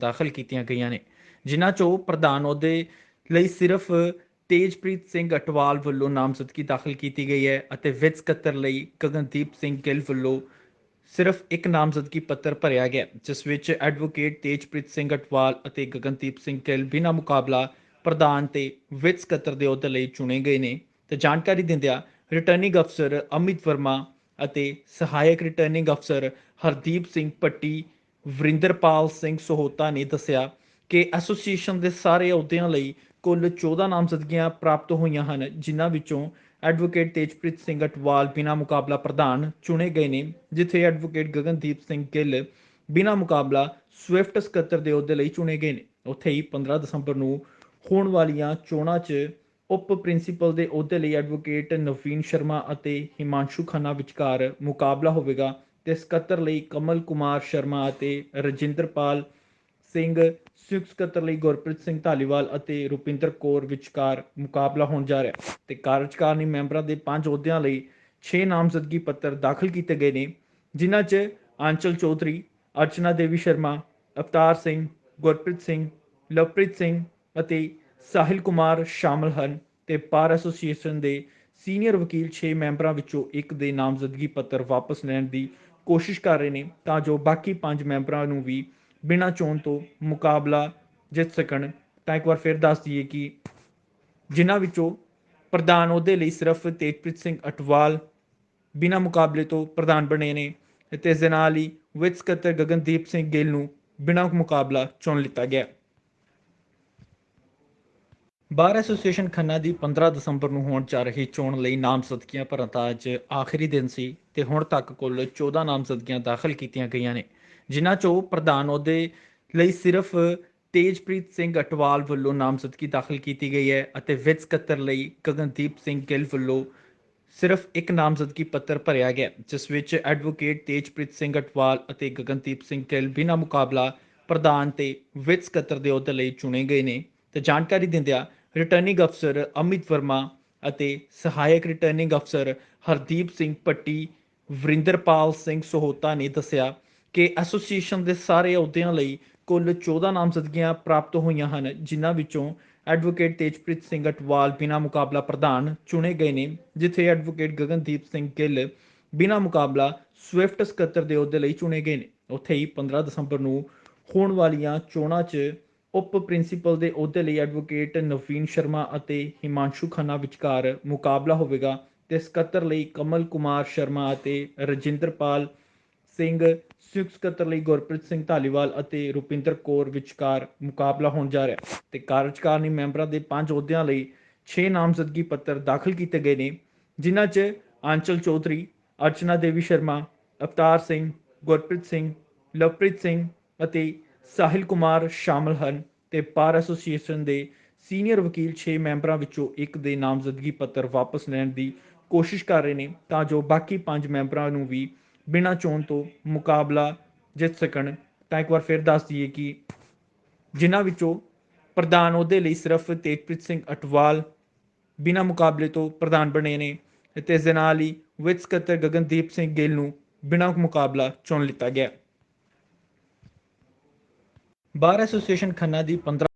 ਦਾਖਲ ਕੀਤੀਆਂ ਗਈਆਂ ਨੇ, ਜਿਨ੍ਹਾਂ ਚੋਂ ਪ੍ਰਧਾਨ ਅਹੁਦੇ ਲਈ ਸਿਰਫ ਤੇਜਪ੍ਰੀਤ ਸਿੰਘ ਅਟਵਾਲ ਵੱਲੋਂ ਨਾਮਜ਼ਦਗੀ ਦਾਖਲ ਕੀਤੀ ਗਈ ਹੈ ਅਤੇ ਵਿੱਤ ਸਕੱਤਰ ਲਈ ਗਗਨਦੀਪ ਸਿੰਘ ਗਿੱਲ ਵੱਲੋਂ ਸਿਰਫ ਇੱਕ ਨਾਮਜ਼ਦਗੀ ਪੱਤਰ ਭਰਿਆ ਗਿਆ, ਜਿਸ ਵਿੱਚ ਐਡਵੋਕੇਟ ਤੇਜਪ੍ਰੀਤ ਸਿੰਘ ਅਟਵਾਲ ਅਤੇ ਗਗਨਦੀਪ ਸਿੰਘ ਗਿੱਲ ਬਿਨਾਂ ਮੁਕਾਬਲਾ ਪ੍ਰਧਾਨ ਤੇ ਵਿੱਤ ਸਕੱਤਰ ਦੇ ਅਹੁਦੇ ਲਈ ਚੁਣੇ ਗਏ ਨੇ। ਤੇ ਜਾਣਕਾਰੀ ਦਿੰਦਿਆਂ ਰਿਟਰਨਿੰਗ ਅਫਸਰ ਅਮਿਤ ਵਰਮਾ ਅਤੇ ਸਹਾਇਕ ਰਿਟਰਨਿੰਗ ਅਫਸਰ ਹਰਦੀਪ ਸਿੰਘ ਪੱਟੀ ਵਰਿੰਦਰਪਾਲ ਸਿੰਘ ਸਹੋਤਾ ਨੇ ਦੱਸਿਆ ਕਿ ਐਸੋਸੀਏਸ਼ਨ ਦੇ ਸਾਰੇ ਅਹੁਦਿਆਂ ਲਈ ਕੁੱਲ 14 ਨਾਮਜ਼ਦਗੀਆਂ ਪ੍ਰਾਪਤ ਹੋਈਆਂ ਹਨ, ਜਿਨ੍ਹਾਂ ਵਿੱਚੋਂ ਐਡਵੋਕੇਟ ਤੇਜਪ੍ਰੀਤ ਸਿੰਘ ਅਟਵਾਲ ਬਿਨਾਂ ਮੁਕਾਬਲਾ ਪ੍ਰਧਾਨ ਚੁਣੇ ਗਏ ਨੇ, ਜਿੱਥੇ ਐਡਵੋਕੇਟ ਗਗਨਦੀਪ ਸਿੰਘ ਗਿੱਲ ਬਿਨਾਂ ਮੁਕਾਬਲਾ ਸਵਿਫਟ ਸਕੱਤਰ ਦੇ ਅਹੁਦੇ ਲਈ ਚੁਣੇ ਗਏ ਨੇ। ਉੱਥੇ ਹੀ 15 ਦਸੰਬਰ ਨੂੰ ਹੋਣ ਵਾਲੀਆਂ ਚੋਣਾਂ 'ਚ ਉਪ ਪ੍ਰਿੰਸੀਪਲ ਦੇ ਅਹੁਦੇ ਲਈ ਐਡਵੋਕੇਟ ਨਵੀਨ ਸ਼ਰਮਾ ਅਤੇ ਹਿਮਾਂਸ਼ੂ ਖੰਨਾ ਵਿਚਕਾਰ ਮੁਕਾਬਲਾ ਹੋਵੇਗਾ। ਤੇ ਸਕੱਤਰ ਲਈ ਕਮਲ ਕੁਮਾਰ ਸ਼ਰਮਾ ਅਤੇ ਰਜਿੰਦਰਪਾਲ ਸਿੰਘ, ਸੰਯੁਕਤ ਸਕੱਤਰ ਲਈ ਗੁਰਪ੍ਰੀਤ ਸਿੰਘ ਧਾਲੀਵਾਲ ਅਤੇ ਰੁਪਿੰਦਰ ਕੌਰ ਵਿਚਕਾਰ ਮੁਕਾਬਲਾ ਹੋਣ ਜਾ ਰਿਹਾ ਹੈ। ਤੇ ਕਾਰਜਕਾਰਨੀ ਮੈਂਬਰਾਂ ਦੇ ਪੰਜ ਅਹੁਦਿਆਂ ਲਈ 6 ਨਾਮਜ਼ਦਗੀ ਪੱਤਰ ਦਾਖਲ ਕੀਤੇ ਗਏ ਨੇ, ਜਿਨ੍ਹਾਂ 'ਚ ਆਂਚਲ ਚੌਧਰੀ, ਅਰਚਨਾ ਦੇਵੀ ਸ਼ਰਮਾ, ਅਵਤਾਰ ਸਿੰਘ, ਗੁਰਪ੍ਰੀਤ ਸਿੰਘ, ਲਵਪ੍ਰੀਤ ਸਿੰਘ ਅਤੇ ਸਾਹਿਲ ਕੁਮਾਰ ਸ਼ਾਮਲ ਹਨ ਤੇ ਬਾਰ ਐਸੋਸੀਏਸ਼ਨ ਦੇ ਸੀਨੀਅਰ ਵਕੀਲ 6 ਮੈਂਬਰਾਂ ਵਿੱਚੋਂ ਇੱਕ ਦੇ ਨਾਮਜ਼ਦਗੀ ਪੱਤਰ ਵਾਪਸ ਲੈਣ ਦੀ ਕੋਸ਼ਿਸ਼ ਕਰ ਰਹੇ ਨੇ, ਤਾਂ ਜੋ ਬਾਕੀ 5 ਮੈਂਬਰਾਂ ਨੂੰ ਵੀ ਬਿਨਾਂ ਚੋਣ ਤੋਂ ਮੁਕਾਬਲਾ ਜਿੱਤ ਸਕਣ। ਤਾਂ ਇੱਕ ਵਾਰ ਫਿਰ ਦੱਸ ਦਈਏ ਕਿ ਜਿਨ੍ਹਾਂ ਵਿੱਚੋਂ ਪ੍ਰਧਾਨ ਅਹੁਦੇ ਲਈ ਸਿਰਫ ਤੇਜਪ੍ਰੀਤ ਸਿੰਘ ਅਟਵਾਲ ਬਿਨਾਂ ਮੁਕਾਬਲੇ ਤੋਂ ਪ੍ਰਧਾਨ ਬਣੇ ਨੇ ਤੇ ਇਸ ਦੇ ਨਾਲ ਹੀ ਵਿੱਤ ਸਕੱਤਰ ਗਗਨਦੀਪ ਸਿੰਘ ਗਿੱਲ ਨੂੰ ਬਿਨਾਂ ਮੁਕਾਬਲਾ ਚੁਣ ਲਿੱਤਾ ਗਿਆ। ਬਾਰ ਐਸੋਸੀਏਸ਼ਨ ਖੰਨਾ ਦੀ 15 ਦਸੰਬਰ ਨੂੰ ਹੋਣ ਜਾ ਰਹੀ ਚੋਣ ਲਈ ਨਾਮਜ਼ਦਗੀਆਂ ਭਰਨ ਦਾ ਅੱਜ ਆਖਰੀ ਦਿਨ ਸੀ ਤੇ ਹੁਣ ਤੱਕ ਕੁੱਲ 14 ਨਾਮਜ਼ਦਗੀਆਂ ਦਾਖਲ ਕੀਤੀਆਂ ਗਈਆਂ ਨੇ, ਜਿਨ੍ਹਾਂ ਚੋਂ ਪ੍ਰਧਾਨ ਅਹੁਦੇ ਲਈ ਸਿਰਫ ਤੇਜਪ੍ਰੀਤ ਸਿੰਘ ਅਟਵਾਲ ਵੱਲੋਂ ਨਾਮਜ਼ਦਗੀ ਦਾਖਲ ਕੀਤੀ ਗਈ ਹੈ ਅਤੇ ਵਿੱਤ ਸਕੱਤਰ ਲਈ ਗਗਨਦੀਪ ਸਿੰਘ ਗਿੱਲ ਵੱਲੋਂ ਸਿਰਫ ਇੱਕ ਨਾਮਜ਼ਦਗੀ ਪੱਤਰ ਭਰਿਆ ਗਿਆ, ਜਿਸ ਵਿੱਚ ਐਡਵੋਕੇਟ ਤੇਜਪ੍ਰੀਤ ਸਿੰਘ ਅਟਵਾਲ ਅਤੇ ਗਗਨਦੀਪ ਸਿੰਘ ਗਿੱਲ ਬਿਨਾਂ ਮੁਕਾਬਲਾ ਪ੍ਰਧਾਨ ਤੇ ਵਿੱਤ ਸਕੱਤਰ ਦੇ ਅਹੁਦੇ ਲਈ ਚੁਣੇ ਗਏ ਨੇ, ਤੇ ਜਾਣਕਾਰੀ ਦਿੰਦਿਆਂ ਰਿਟਰਨਿੰਗ ਅਫਸਰ ਅਮਿਤ ਵਰਮਾ ਅਤੇ ਸਹਾਇਕ ਰਿਟਰਨਿੰਗ ਅਫਸਰ ਹਰਦੀਪ ਸਿੰਘ ਪੱਟੀ ਵਰਿੰਦਰਪਾਲ ਸਿੰਘ ਸੋਹਤਾ ਨੇ ਦੱਸਿਆ ਕਿ ਐਸੋਸੀਏਸ਼ਨ ਦੇ ਸਾਰੇ ਅਹੁਦਿਆਂ ਲਈ ਕੁੱਲ 14 ਨਾਮਜ਼ਦਗੀਆਂ ਪ੍ਰਾਪਤ ਹੋਈਆਂ ਹਨ, ਜਿਨ੍ਹਾਂ ਵਿੱਚੋਂ ਐਡਵੋਕੇਟ ਤੇਜਪ੍ਰੀਤ ਸਿੰਘ ਅਟਵਾਲ ਬਿਨਾਂ ਮੁਕਾਬਲਾ ਪ੍ਰਧਾਨ ਚੁਣੇ ਗਏ ਨੇ, ਜਿੱਥੇ ਐਡਵੋਕੇਟ ਗਗਨਦੀਪ ਸਿੰਘ ਗਿੱਲ ਬਿਨਾਂ ਮੁਕਾਬਲਾ ਸਵਿਫਟ ਸਕੱਤਰ ਦੇ ਅਹੁਦੇ ਲਈ ਚੁਣੇ ਗਏ ਨੇ। ਉੱਥੇ ਹੀ 15 ਦਸੰਬਰ ਨੂੰ ਹੋਣ ਵਾਲੀਆਂ ਚੋਣਾਂ 'ਚ ਉਪ ਪ੍ਰਿੰਸੀਪਲ ਦੇ ਅਹੁਦੇ ਲਈ ਐਡਵੋਕੇਟ ਨਵੀਨ ਸ਼ਰਮਾ ਅਤੇ ਹਿਮਾਂਸ਼ੂ ਖੰਨਾ ਵਿਚਕਾਰ ਮੁਕਾਬਲਾ ਹੋਵੇਗਾ ਤੇ ਸਕੱਤਰ ਲਈ ਕਮਲ ਕੁਮਾਰ ਸ਼ਰਮਾ ਅਤੇ ਰਜਿੰਦਰਪਾਲ ਸਿੰਘ, ਸੰਯੁਕਤ ਸਕੱਤਰ ਲਈ ਗੁਰਪ੍ਰੀਤ ਸਿੰਘ ਧਾਲੀਵਾਲ ਅਤੇ ਰੁਪਿੰਦਰ ਕੌਰ ਵਿਚਕਾਰ ਮੁਕਾਬਲਾ ਹੋਣ ਜਾ ਰਿਹਾ ਹੈ। ਤੇ ਕਾਰਜਕਾਰਨੀ ਮੈਂਬਰਾਂ ਦੇ ਪੰਜ ਅਹੁਦਿਆਂ ਲਈ 6 ਨਾਮਜ਼ਦਗੀ ਪੱਤਰ ਦਾਖਲ ਕੀਤੇ ਗਏ ਨੇ, ਜਿਨ੍ਹਾਂ 'ਚ ਆਂਚਲ ਚੌਧਰੀ, ਅਰਚਨਾ ਦੇਵੀ ਸ਼ਰਮਾ, ਅਵਤਾਰ ਸਿੰਘ, ਗੁਰਪ੍ਰੀਤ ਸਿੰਘ, ਲਵਪ੍ਰੀਤ ਸਿੰਘ ਅਤੇ ਸਾਹਿਲ ਕੁਮਾਰ ਸ਼ਾਮਲ ਹਨ ਤੇ ਬਾਰ ਐਸੋਸੀਏਸ਼ਨ ਦੇ ਸੀਨੀਅਰ ਵਕੀਲ 6 ਮੈਂਬਰਾਂ ਵਿੱਚੋਂ ਇੱਕ ਦੇ ਨਾਮਜ਼ਦਗੀ ਪੱਤਰ ਵਾਪਸ ਲੈਣ ਦੀ ਕੋਸ਼ਿਸ਼ ਕਰ ਰਹੇ ਨੇ, ਤਾਂ ਜੋ ਬਾਕੀ 5 ਮੈਂਬਰਾਂ ਨੂੰ ਵੀ ਬਿਨਾਂ ਚੋਣ ਤੋਂ ਮੁਕਾਬਲਾ ਜਿੱਤ ਸਕਣ। ਤਾਂ ਇੱਕ ਵਾਰ ਫਿਰ ਦੱਸ ਦਈਏ ਕਿ ਜਿਨ੍ਹਾਂ ਵਿੱਚੋਂ ਪ੍ਰਧਾਨ ਅਹੁਦੇ ਲਈ ਸਿਰਫ ਤੇਜਪ੍ਰੀਤ ਸਿੰਘ ਅਟਵਾਲ ਬਿਨਾਂ ਮੁਕਾਬਲੇ ਤੋਂ ਪ੍ਰਧਾਨ ਬਣੇ ਨੇ ਤੇ ਇਸ ਦੇ ਨਾਲ ਹੀ ਵਿੱਤ ਸਕੱਤਰ ਗਗਨਦੀਪ ਸਿੰਘ ਗਿੱਲ ਨੂੰ ਬਿਨਾਂ ਮੁਕਾਬਲਾ ਚੁਣ ਲਿੱਤਾ ਗਿਆ। ਬਾਰ ਐਸੋਸੀਏਸ਼ਨ ਖੰਨਾ ਦੀ 15